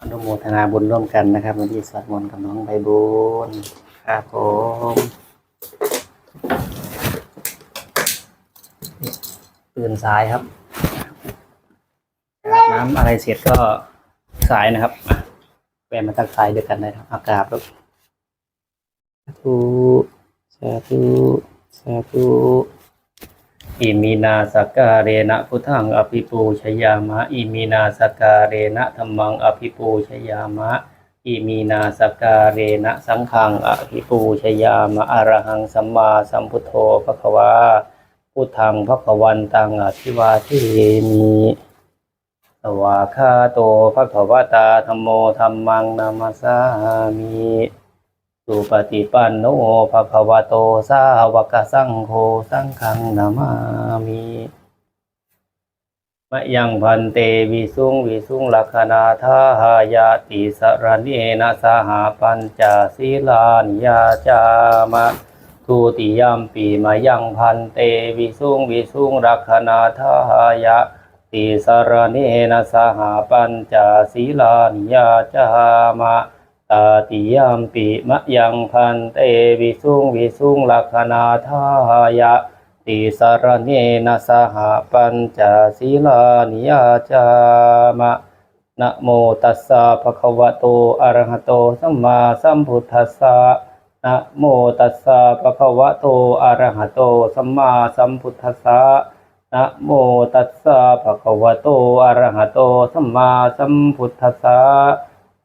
อนุโมทนาบุญร่วมกันนะครับวันที่สวดมนต์กับน้องใบบุญครับผมตื่นสายครับอาบน้ำอะไรเสร็จก็สายนะครับแวะมาทักทายด้วยกันนะครับอากาบแล้วสาธุสาธุสาธุ อิมินาสกการเรนะพุทธังอภิปูชยามะ อิมินาสกการเรนะธรรมังอภิปูชยามะ อิมินาสกการเรนะสังฆังอภิปูชยามะอรหังสัมมาสัมพุทโธภควาพุทธังภควันตังอภิวาเทมิสวาคาโตภควตาธรรมโมธรรมังนามาสามิ สุปฏิปันโนภะคะวะโตสาวกสังโฆสังฆังนามามิมะยังพันเตวิสุงวิสุงลักขณาทาหายาติสรณเนนะสหปัญจศีลานิยาจามะทุติยามปีมายังพันเตวิสุงวิสุงลักขณาทาหายาติสรณเนนะสหปัญจศีลานิยาจามะ ตาติยามปิมะยังพันเตวิสุงวิสุงลักขณาทายะ ติสารเนนะสหปัญจศีลานิยาจามะนะโมตัสสะภะคะวะโตอะระหะโตสัมมาสัมพุทธัสสะนะโมตัสสะภะคะวะโตอะระหะโตสัมมาสัมพุทธัสสะนะโมตัสสะภะคะวะโตอะระหะโตสัมมาสัมพุทธัสสะ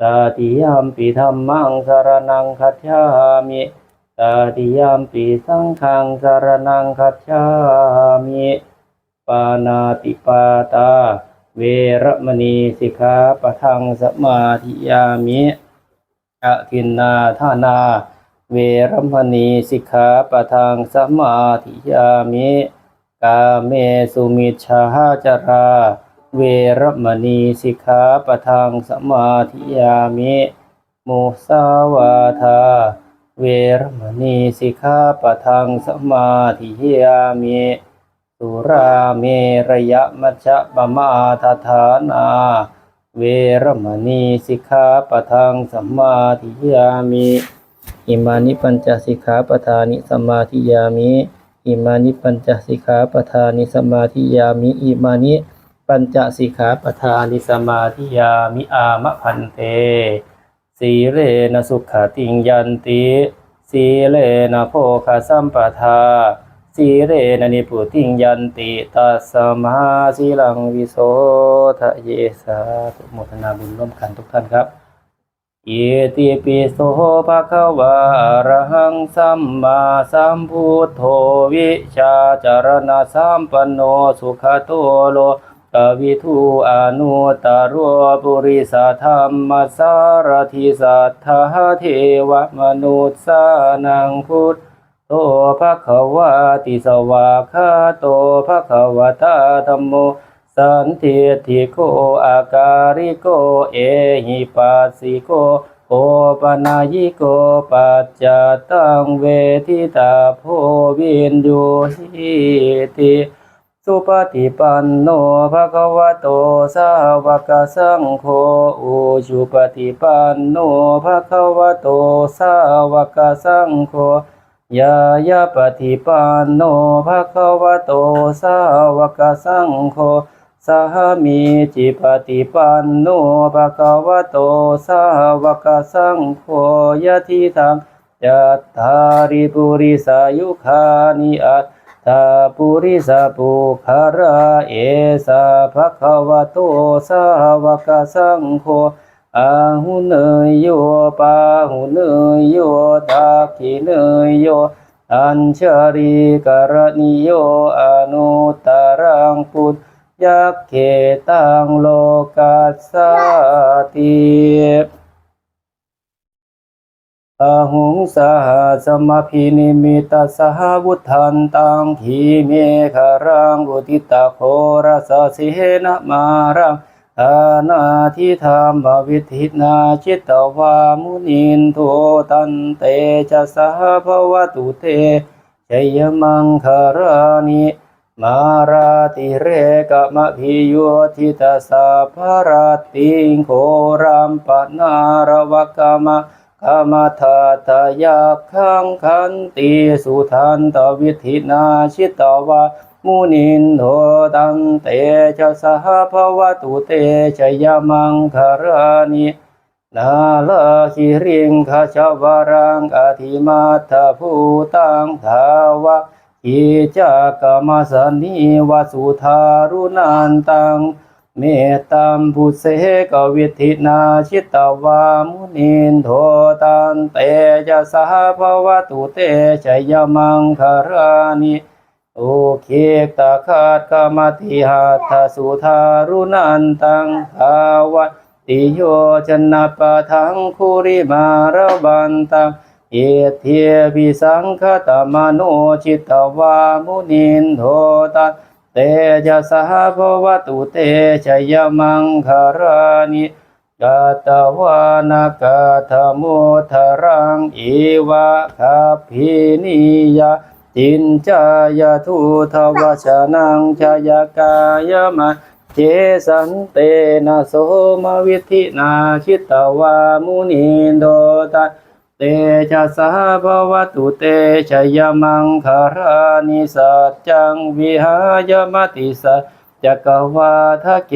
ตาติยามปีธรรมังสารนังคัจฉามิตาติยามปีสังฆังสารนังคัจฉามิปานาติปาตา เวรมณีสิกขาปะทังสมาธิยามิอะทินนาทานา เวรมณีสิกขาปะทังสมาธิยามิ กาเมสุมิชฌาจารา เวรมณีสิกขาปทังสมาธิยามิมุสาวาทา เวรมณีสิกขาปทังสมาธิยามิสุราเมระยะมัชฌะปมาทฐานา เวรมณีสิกขาปทังสมาธิยามิอิมานิปัญจสิกขาปทานิสมมาธิยามิอิมานิปัญจสิกขาปทานิสมมาธิยามิอิมานิ ปัญจสิกขาปทานิสมาธิยามิอามะพันเต สีเรนะสุขติงยันติ สีเลนะโภคสัมปทา สีเรนะนิพุติงยันติตัสมาสีลังวิโสทะเยสาธุโมทนาบุญร่วมกันทุกท่านครับอิติปิโสภะคะวะอะระหังสัมมาสัมพุทโธวิชาจารณะสัมปันโนสุขโตโล กวิทูอนุตตรวปุริสธรรมสารทิสัทธาเทวมนุษย์สานังพุทโตภะคะวะติสวาคาโตภะคะวะตาธัมโมสันติทิโกอาการิโกเอหิปัสสิโกโอปนายิโกปัจจตังเวทิตาโพวินโยหิติ สุปฏิปันโนภะคะวะโตสาวกสังโฆอุชุปฏิปันโนภะคะวะโตสาวกสังโฆยายาปฏิปันโนภะคะวะโตสาวกสังโฆสหมีจิปฏิปันโนภะคะวะโตสาวกสังโฆยะทิทังยัตถาริปุริสายุคานิอัต ตาปุริสาปุคาราเอสาภะคะวะโตสาวกสังโฆอาหุเนยโยปาหุเนยโยตาคิเนยโยอัญชาริกรณิโยอนุตตรังพุทธยักเขตังโลกัสสติ อหุงสหสมพินิมิตาสหวุธันตังขีเมฆรังอุติตาโครัสสิเหนะมารังอานาทิธรรมวิธินาชิตวามุนินโทตันเตจะสหภวตุเตชัยมังคารานิมาราติเรกะมะพิโยทิตาสาภรติงโครัมปนารวกามะ กามทาตายาคังคันติสุทันตวิธินาชิตวามุนินโทตันเตจะสหภวตุเตชยมังคารานินาลาคิริงคาชาวารังอธิมาทาภูตังทาวะอิจากามสนิวสุธารุนันตัง เมตตามพุเสกวิธินาชิตวามุนินโทตันเตจะสหภวตุเตชัยมังคารานิโอเคกตาคาดกามติหาทสุธารุนันตังภาวติโยชนะปะทังคุริมารบันตังเอเทียวิสังคตมโนจิตวามุนินโทตัน ตจะสหภวตุเตชยมังคารานิกาตวานากาธโมทรังอีวะคาพินิยาจินจายทุทวชนังชายกายมาเจสันเตนะโสมวิธินาชิตวามุนิโดตัน เตชะสหภวตุเตชยมังคารานิสัจจังวิหายมติสัจจักวาทะเก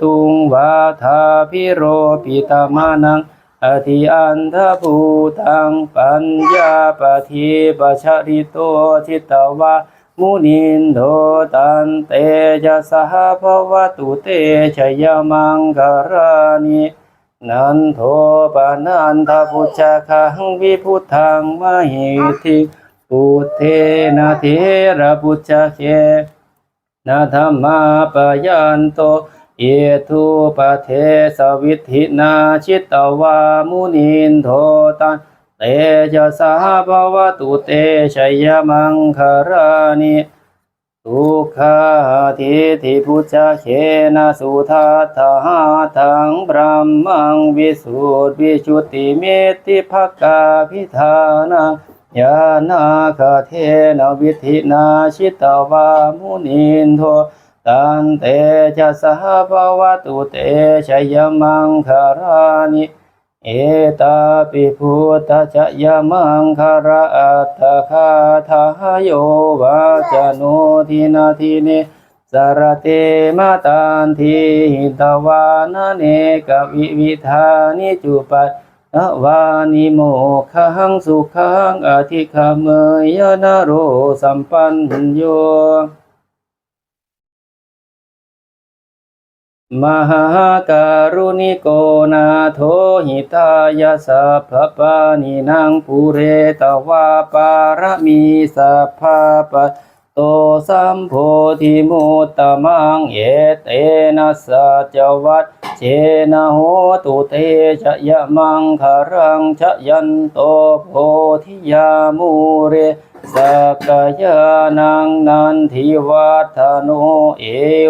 ตุงวาทาพิโรปิตามานังอธิอันทภูตังปัญญาปทีปชริโตชิตวามุนินโทตันเตจะสหภวตุเตชยมังคารานิ นันโทปานันทพุชาคังวิพุทธังมหิทิปุเทนะเทระพุชาเคนาธรรมาปยันโตเอทุปเทสวิธินาชิตวามุนินโทตันเตจะสหภวตุเตชัยมังคารานิ ทุกขาทิทิพุจเขนะสุทัตถาทังบรมมังวิสุทธิวิชุติเมติภกาพิธานังยานาคเทนวิธินาชิตวามุนินโทตันเตจะสหภวตุเตชยมังคารานิ เอตาปิพุทธชยมังคาราอัตถคาทาโยวาจโนทินาทิเนสารเตมาตันทีหิตวานเนกวิวิธานิจุปัตนวานิโมขังสุขังอธิคเมยนโรสัมปันโย มหาการุณิโกนาโทหิตายาสัพพปานินางปุเรตวาปารมีสัพพปะโตสัมโพธิมุตตมังเอเตนะสัจวัตเจนะโหตุเตชะยะมังคารังชะยันโตโพธิยามูเรสักยานังนันทิวัฒโนเอ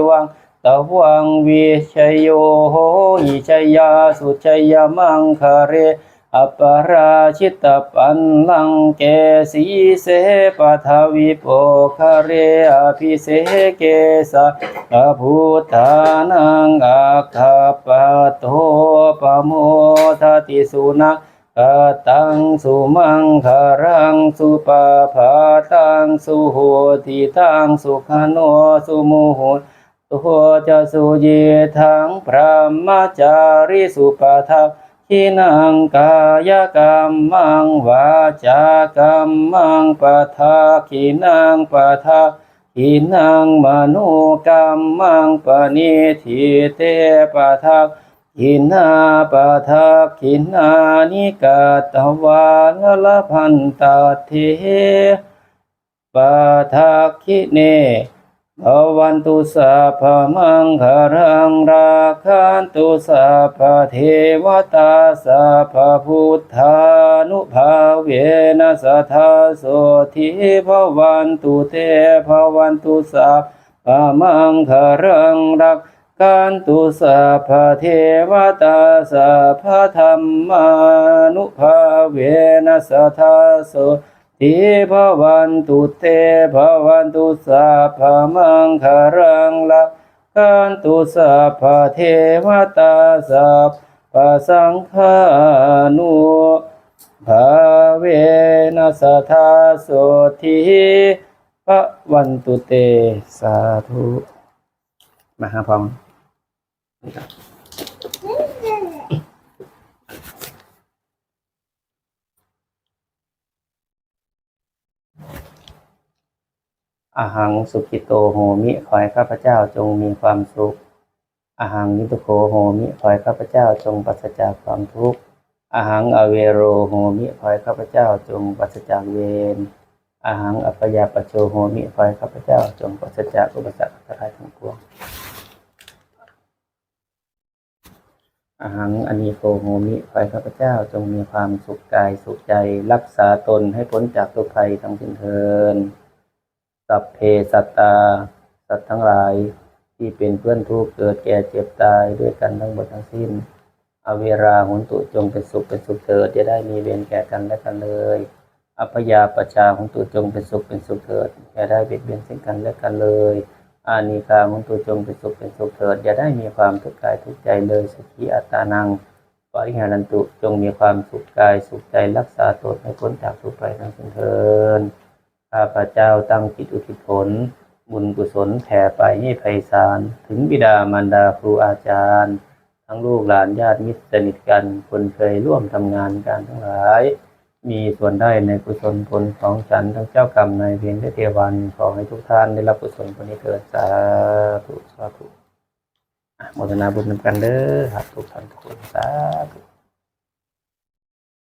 วัง ตวังวิชยโยโหหิชยาสุชยมังคาเรอปราชิตปันลังเกสีเสปทวิโปคาเรอภิเสเกสะอภูธานังอาคาปโตปโมทติสุนังกตังสุมังคารังสุปาภาตังสุโหติตังสุขโนสุโมโหตุ โหจะสุเยทังพระมจาริสุปาทัขินังกายกรรมังวาจากรรมังปะทาขินังปะทาขินังมโนกรรมังปณิทิเตปะทาขินาปะทักขินานิกาตวาลละพันตาเทปะทักขิเน ภวันตุสัพมังคารังราคันตุสัพเทวตาสัพพพุทธานุภาเวนัสทธาโสทิภวันตุเตภวันตุสัพพะมังคารังรักกันตุสัพพะเทวตาสัพพะธรรมานุภาเวนัสทธาโส ทิภวันตุเตภวันตุสัพพมังคารังลักกันตุสัพพเทวตาสัพพสังฆานุภาเวนัสทธาโสทิภวันตุเตสาธุ มาหาพอง อาหังสุขิโตโหมิขอให้ข้าพเจ้าจงมีความสุขอาหังนิทุโขโหมิขอให้ข้าพเจ้าจงปราศจากความทุกข์อาหังอเวโรโหมิขอให้ข้าพเจ้าจงปราศจากเวรอาหังอัปยาปโชโหมิขอให้ข้าพเจ้าจงปราศจากอุปสรรคทั้งหลายทั้งปวงอาหังอนีโกโหมิขอให้ข้าพเจ้าจงมีความสุขกายสุขใจ รักษาตนให้พ้นจากทุกภัยทั้งสิ้นเทิน สัพเพสัตตา สัตว์ทั้งหลาย ที่เป็นเพื่อนทุกข์เกิดแก่เจ็บตายด้วยกันทั้งหมดทั้งสิ้น อเวราหุนตุจงเป็นสุขเป็นสุขเถิดจะได้มีเวรแก่กันและกันเลย อัพยาปชาหุนตุจงเป็นสุขเป็นสุขเถิดอย่าได้เบียดเบียนซึ่งกันและกันเลย อานิกาหุนตุจงเป็นสุขเป็นสุขเถิดอย่าได้มีความทุกข์กายทุกข์ใจเลยสกิอัตานังปริหารันตุจงมีความสุขกายสุขใจรักษาตนให้พ้นจากทุกข์ภัยทั้งสิ้นเถิด ข้าพเจ้าตั้งจิตอุทิศผล บุญกุศลแผ่ไปให้ไพศาล ถึงบิดามารดาครูอาจารย์ ทั้งลูกหลานญาติมิตรสนิทกัน คนเคยร่วมทำงานการทั้งหลาย มีส่วนได้ในกุศลผลของฉันทั้งเจ้ากรรมนายเวรและเทวันขอให้ทุกท่านได้รับกุศลผลนี้เกิดสาธุสาธุโมทนาบุญนำกันเด้อครับทุกท่านทุกคนสาธุ